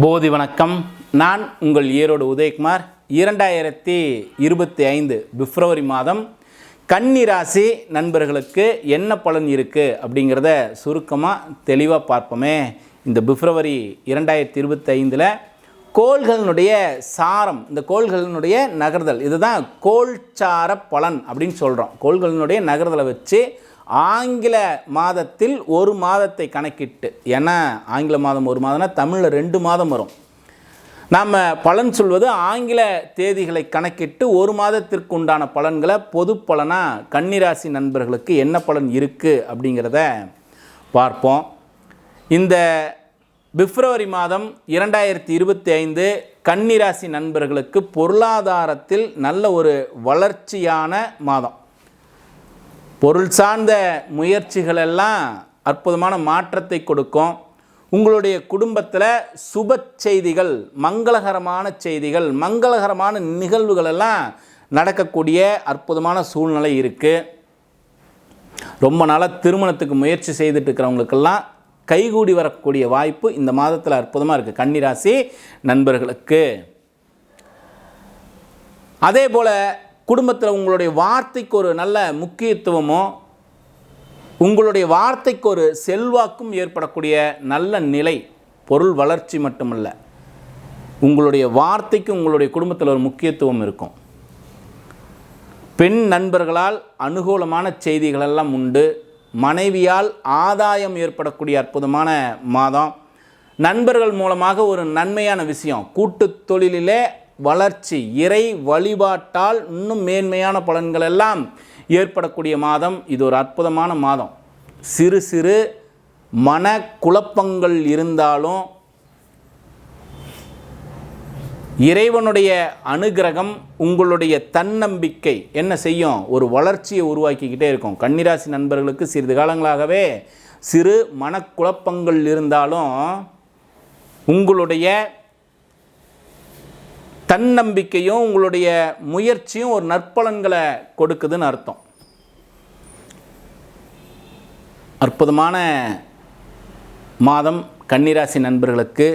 போதி வணக்கம். நான் உங்கள் ஈரோடு உதயகுமார். இரண்டாயிரத்தி இருபத்தி ஐந்து பிப்ரவரி மாதம் கன்னிராசி நண்பர்களுக்கு என்ன பலன் இருக்குது அப்படிங்கிறத சுருக்கமாக தெளிவாக பார்ப்போமே. இந்த பிப்ரவரி இரண்டாயிரத்தி இருபத்தி ஐந்தில் கோள்களினுடைய சாரம் இந்த கோள்களினுடைய நகர்தல் இதுதான் கோள்சார பலன் அப்படின்னு சொல்கிறோம் கோள்களினுடைய நகர்தலை வச்சு ஆங்கில மாதத்தில் ஒரு மாதத்தை கணக்கிட்டு ஏன்னா ஆங்கில மாதம் ஒரு மாதம்னா தமிழில் ரெண்டு மாதம் வரும். நாம் பலன் சொல்வது ஆங்கில தேதிகளை கணக்கிட்டு ஒரு மாதத்திற்கு உண்டான பலன்களை பொது பலனாக கன்னிராசி நண்பர்களுக்கு என்ன பலன் இருக்குது அப்படிங்கிறத பார்ப்போம். இந்த பிப்ரவரி மாதம் இரண்டாயிரத்தி இருபத்தி ஐந்து கன்னிராசி நண்பர்களுக்கு பொருளாதாரத்தில் நல்ல ஒரு வளர்ச்சியான மாதம். பொருள் சார்ந்த முயற்சிகளெல்லாம் அற்புதமான மாற்றத்தை கொடுக்கும். உங்களுடைய குடும்பத்தில் சுப செய்திகள் மங்களகரமான செய்திகள் மங்களகரமான நிகழ்வுகள் எல்லாம் நடக்கக்கூடிய அற்புதமான சூழ்நிலை இருக்குது ரொம்ப நாளாக திருமணத்துக்கு முயற்சி செய்துட்டு இருக்கிறவங்களுக்கெல்லாம் கைகூடி வரக்கூடிய வாய்ப்பு இந்த மாதத்தில் அற்புதமாக இருக்குது கன்னிராசி நண்பர்களுக்கு. அதே போல் குடும்பத்தில் உங்களுடைய வார்த்தைக்கு ஒரு நல்ல முக்கியத்துவமும் உங்களுடைய வார்த்தைக்கு ஒரு செல்வாக்கும் ஏற்படக்கூடிய நல்ல நிலை பொருள் வளர்ச்சி மட்டுமல்ல உங்களுடைய வார்த்தைக்கு உங்களுடைய குடும்பத்தில் ஒரு முக்கியத்துவம் இருக்கும். பெண் நண்பர்களால் அனுகூலமான செய்திகளெல்லாம் உண்டு. மனைவியால் ஆதாயம் ஏற்படக்கூடிய அற்புதமான மாதம். நண்பர்கள் மூலமாக ஒரு நன்மையான விஷயம். கூட்டுத் தொழிலிலே வளர்ச்சி இறை வழிபாட்டால் இன்னும் மேன்மையான பலன்கள் எல்லாம் ஏற்படக்கூடிய மாதம். இது ஒரு அற்புதமான மாதம். சிறு சிறு மன குழப்பங்கள் இருந்தாலும் இறைவனுடைய அனுகிரகம் உங்களுடைய தன்னம்பிக்கை என்ன செய்யும்? ஒரு வளர்ச்சியை உருவாக்கிக்கிட்டே இருக்கும். கன்னிராசி நண்பர்களுக்கு சிறிது காலங்களாகவே சிறு மனக்குழப்பங்கள் இருந்தாலும் உங்களுடைய தன்னம்பிக்கையும் உங்களுடைய முயற்சியும் ஒரு நற்பலன்களை கொடுக்குதுன்னு அர்த்தம். அற்புதமான மாதம் கன்னிராசி நண்பர்களுக்கு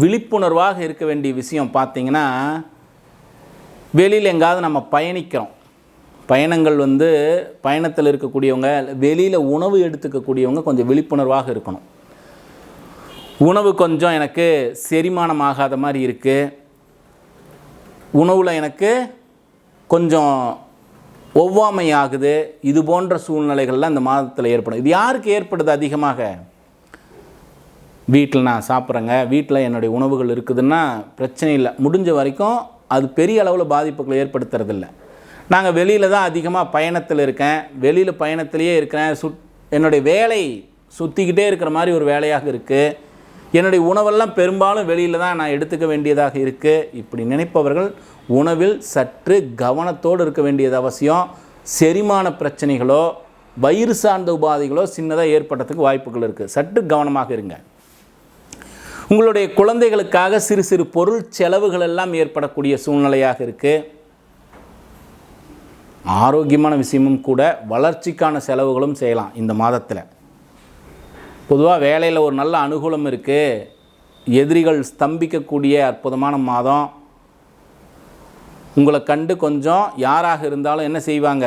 விழிப்புணர்வாக இருக்க வேண்டிய விஷயம் பார்த்திங்கன்னா வெளியில் எங்காவது நம்ம பயணிக்கிறோம். பயணங்கள் வந்து பயணத்தில் இருக்கக்கூடியவங்க வெளியில் உணவு எடுத்துக்கக்கூடியவங்க கொஞ்சம் விழிப்புணர்வாக இருக்கணும். உணவு கொஞ்சம் எனக்கு செரிமானமாகாத மாதிரி இருக்குது உணவில் எனக்கு கொஞ்சம் ஒவ்வாமை ஆகுது இது போன்ற சூழ்நிலைகள்லாம் இந்த மாதத்தில் ஏற்படும். இது யாருக்கு ஏற்படுது அதிகமாக? வீட்டில் நான் சாப்பிட்றேங்க. வீட்டில் என்னுடைய உணவுகள் இருக்குதுன்னா பிரச்சனை இல்லை. முடிஞ்ச வரைக்கும் அது பெரிய அளவில் பாதிப்புகளை ஏற்படுத்துறதில்ல. நாங்கள் வெளியில் தான் அதிகமாக பயணத்தில் இருக்கேன். வெளியில் பயணத்திலேயே இருக்கிறேன். சுட் என்னுடைய வேலை சுற்றிக்கிட்டே இருக்கிற மாதிரி ஒரு வேலையாக இருக்குது என்னுடைய உணவெல்லாம் பெரும்பாலும் வெளியில் தான் நான் எடுத்துக்க வேண்டியதாக இருக்குது இப்படி நினைப்பவர்கள் உணவில் சற்று கவனத்தோடு இருக்க வேண்டியது அவசியம். செரிமான பிரச்சனைகளோ வயிறு சார்ந்த உபாதைகளோ சின்னதாக ஏற்படுறதுக்கு வாய்ப்புகள் இருக்குது சற்று கவனமாக இருங்க. உங்களுடைய குழந்தைகளுக்காக சிறு சிறு பொருள் செலவுகள் எல்லாம் ஏற்படக்கூடிய சூழ்நிலையாக இருக்குது ஆரோக்கியமான விஷயமும் கூட வளர்ச்சிக்கான செலவுகளும் செய்யலாம் இந்த மாதத்தில். பொதுவாக வேலையில் ஒரு நல்ல அனுகூலம் இருக்குது எதிரிகள் ஸ்தம்பிக்கக்கூடிய அற்புதமான மாதம். உங்களை கண்டு கொஞ்சம் யாராக இருந்தாலும் என்ன செய்வாங்க?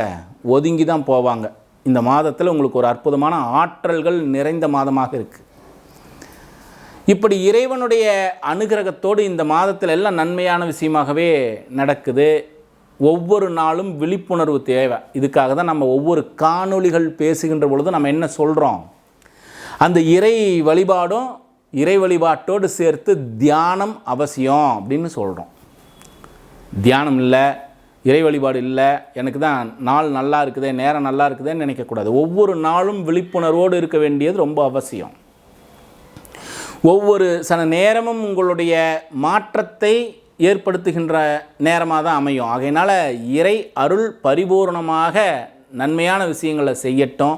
ஒதுங்கி தான் போவாங்க. இந்த மாதத்தில் உங்களுக்கு ஒரு அற்புதமான ஆற்றல்கள் நிறைந்த மாதமாக இருக்குது இப்படி இறைவனுடைய அனுகிரகத்தோடு இந்த மாதத்தில் எல்லாம் நன்மையான விஷயமாகவே நடக்குது. ஒவ்வொரு நாளும் விழிப்புணர்வு தேவை. இதுக்காக தான் நம்ம ஒவ்வொரு காணொளிகள் பேசுகின்ற பொழுது நம்ம என்ன சொல்கிறோம் அந்த இறை வழிபாடும் இறை வழிபாட்டோடு சேர்த்து தியானம் அவசியம் அப்படின்னு சொல்கிறோம் தியானம் இல்லை இறை வழிபாடு இல்லை எனக்கு தான் நாள் நல்லா இருக்குதே நேரம் நல்லா இருக்குதேன்னு நினைக்கக்கூடாது ஒவ்வொரு நாளும் விழிப்புணர்வோடு இருக்க வேண்டியது ரொம்ப அவசியம். ஒவ்வொரு சில நேரமும் உங்களுடைய மாற்றத்தை ஏற்படுத்துகின்ற நேரமாக தான் அமையும். ஆகையினால் இறை அருள் பரிபூர்ணமாக நன்மையான விஷயங்களை செய்யட்டும்.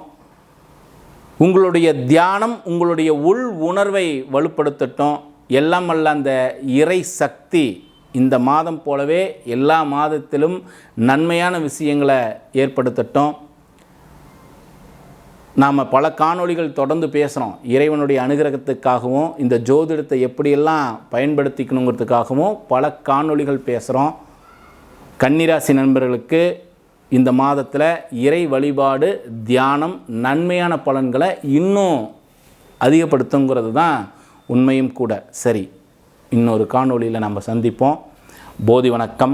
உங்களுடைய தியானம் உங்களுடைய உள் உணர்வை வலுப்படுத்தட்டும். எல்லாம் அல்ல அந்த இறை சக்தி இந்த மாதம் போலவே எல்லா மாதத்திலும் நன்மையான விஷயங்களை ஏற்படுத்தட்டும். நாம் பல காணொளிகள் தொடர்ந்து பேசுகிறோம் இறைவனுடைய அனுகிரகத்துக்காகவும் இந்த ஜோதிடத்தை எப்படியெல்லாம் பயன்படுத்திக்கணுங்கிறதுக்காகவும் பல காணொளிகள் பேசுகிறோம் கன்னிராசி நண்பர்களுக்கு இந்த மாதத்தில் இறை வழிபாடு தியானம் நன்மையான பலன்களை இன்னும் அதிகப்படுத்துங்கிறது தான் உண்மையும் கூட. சரி இன்னொரு காணொளியில் நம்ம சந்திப்போம். போதி வணக்கம்.